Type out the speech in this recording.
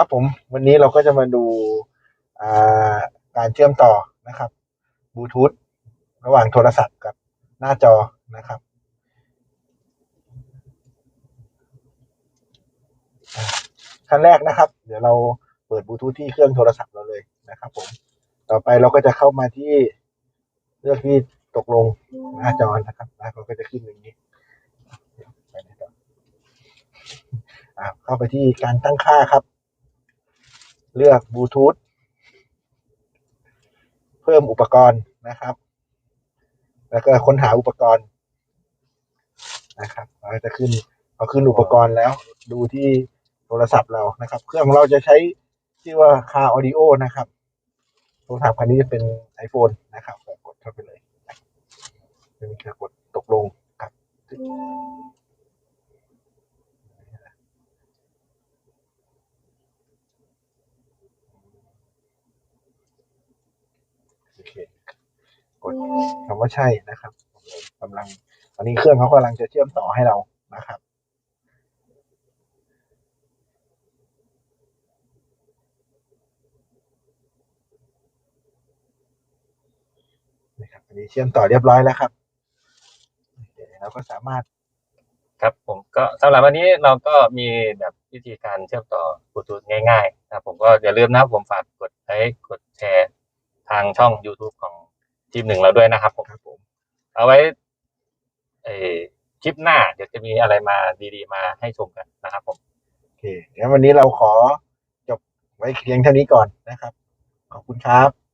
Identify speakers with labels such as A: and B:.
A: ครับผมวันนี้เราก็จะมาดูการเชื่อมต่อนะครับบลูทูธระหว่างโทรศัพท์กับหน้าจอนะครับ ขั้นแรกนะครับ เดี๋ยวเราเปิดบลูทูธที่เครื่องโทรศัพท์เราเลยนะครับผมต่อไปเราก็จะเข้ามาที่เลือกที่ตกลงหน้าจอนะครับหน้าก็จะขึ้นอย่างนี้อ่าเข้าไปที่การตั้งค่าครับ เลือกบลูทูธเพิ่มอุปกรณ์นะครับ แล้วก็ค้นหาอุปกรณ์นะครับเราจะขึ้นเราขึ้นอุปกรณ์แล้ว ดูที่โทรศัพท์เรานะครับ เครื่องเราจะใช้ชื่อว่าคาออดิโอนะครับโทรศัพท์คันนี้จะเป็น iPhone นะครับกดเข้าไปเลยจะมีการกดตกลงครับโอเคก ดคำว่าใช่นะครับกำลังตอนนี้เครื่องเขากำลังจะเชื่อมต่อให้เรานะครับ นะครับอันนี้เชื่อมต่อเรียบร้อยแล้วครับเดี๋ยวเราก็สามารถ
B: ครับผมก็สำหรับวันนี้เราก็มีแบบวิธีการเชื่อมต่อบลูทูธง่ายๆนะครับผมก็อย่าลืมนะครับผมฝากกดไลค์กดแชร์ทางช่อง YouTube ของ ทีมหนึ่งเราด้วยนะครับผม
A: ครับผม
B: เอาไว้เออคลิปหน้าเดี๋ยวจะมีอะไรมาดีๆ มาให้ชมกันนะครับผม
A: โอเคงั้นวันนี้เราขอจบไว้เพียงเท่านี้ก่อนนะครับ ขอบคุณครับ